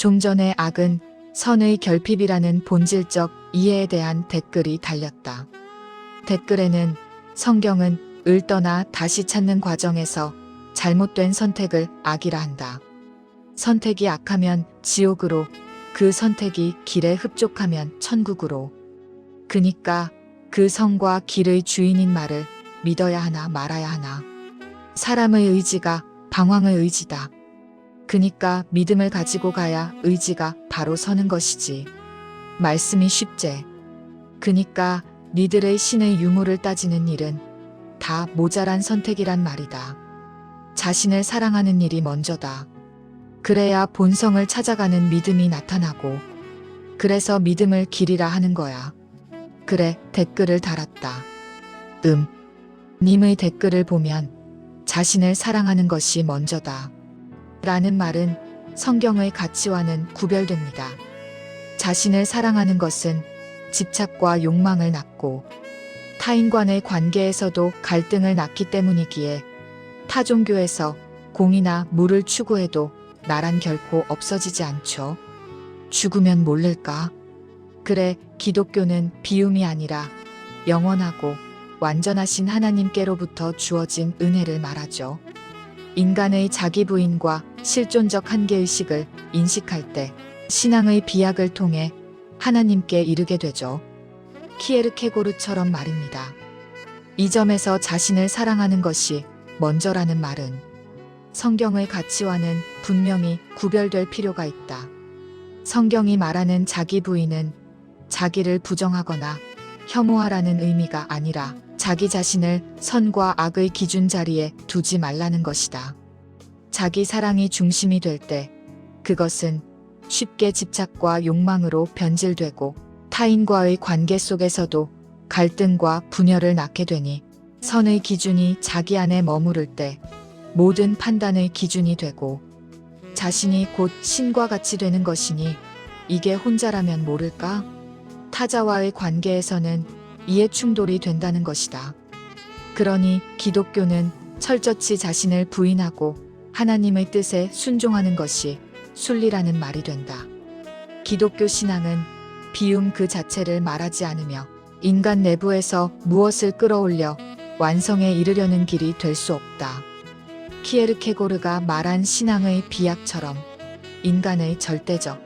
좀 전에 악은 선의 결핍이라는 본질적 이해에 대한 댓글이 달렸다. 댓글에는 성경은 을 떠나 다시 찾는 과정에서 잘못된 선택을 악이라 한다. 선택이 악하면 지옥으로, 그 선택이 길에 흡족하면 천국으로. 그니까 그 성과 길의 주인인 말을 믿어야 하나 말아야 하나. 사람의 의지가 방황의 의지다. 그니까 믿음을 가지고 가야 의지가 바로 서는 것이지. 말씀이 쉽제. 그니까 니들의 신의 유무를 따지는 일은 다 모자란 선택이란 말이다. 자신을 사랑하는 일이 먼저다. 그래야 본성을 찾아가는 믿음이 나타나고, 그래서 믿음을 길이라 하는 거야. 그래, 댓글을 달았다. 음. 님의 댓글을 보면 자신을 사랑하는 것이 먼저다. 라는 말은 성경의 가치와는 구별됩니다. 자신을 사랑하는 것은 집착과 욕망을 낳고 타인과의 관계에서도 갈등을 낳기 때문이기에 타 종교에서 공이나 물을 추구해도 나란 결코 없어지지 않죠. 죽으면 모를까? 그래, 기독교는 비움이 아니라 영원하고 완전하신 하나님께로부터 주어진 은혜를 말하죠. 인간의 자기 부인과 실존적 한계의식을 인식할 때 신앙의 비약을 통해 하나님께 이르게 되죠. 키에르케고르처럼 말입니다. 이 점에서 자신을 사랑하는 것이 먼저라는 말은 성경의 가치와는 분명히 구별될 필요가 있다. 성경이 말하는 자기 부인은 자기를 부정하거나 혐오하라는 의미가 아니라 자기 자신을 선과 악의 기준 자리에 두지 말라는 것이다. 자기 사랑이 중심이 될 때 그것은 쉽게 집착과 욕망으로 변질되고 타인과의 관계 속에서도 갈등과 분열을 낳게 되니 선의 기준이 자기 안에 머무를 때 모든 판단의 기준이 되고 자신이 곧 신과 같이 되는 것이니 이게 혼자라면 모를까? 타자와의 관계에서는 이해 충돌이 된다는 것이다. 그러니 기독교는 철저치 자신을 부인하고 하나님의 뜻에 순종하는 것이 순리라는 말이 된다. 기독교 신앙은 비움 그 자체를 말하지 않으며 인간 내부에서 무엇을 끌어올려 완성에 이르려는 길이 될 수 없다. 키에르케고르가 말한 신앙의 비약처럼 인간의 절대적,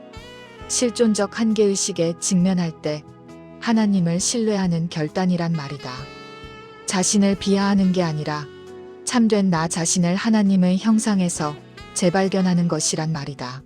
실존적 한계의식에 직면할 때 하나님을 신뢰하는 결단이란 말이다. 자신을 비하하는 게 아니라 참된 나 자신을 하나님의 형상에서 재발견하는 것이란 말이다.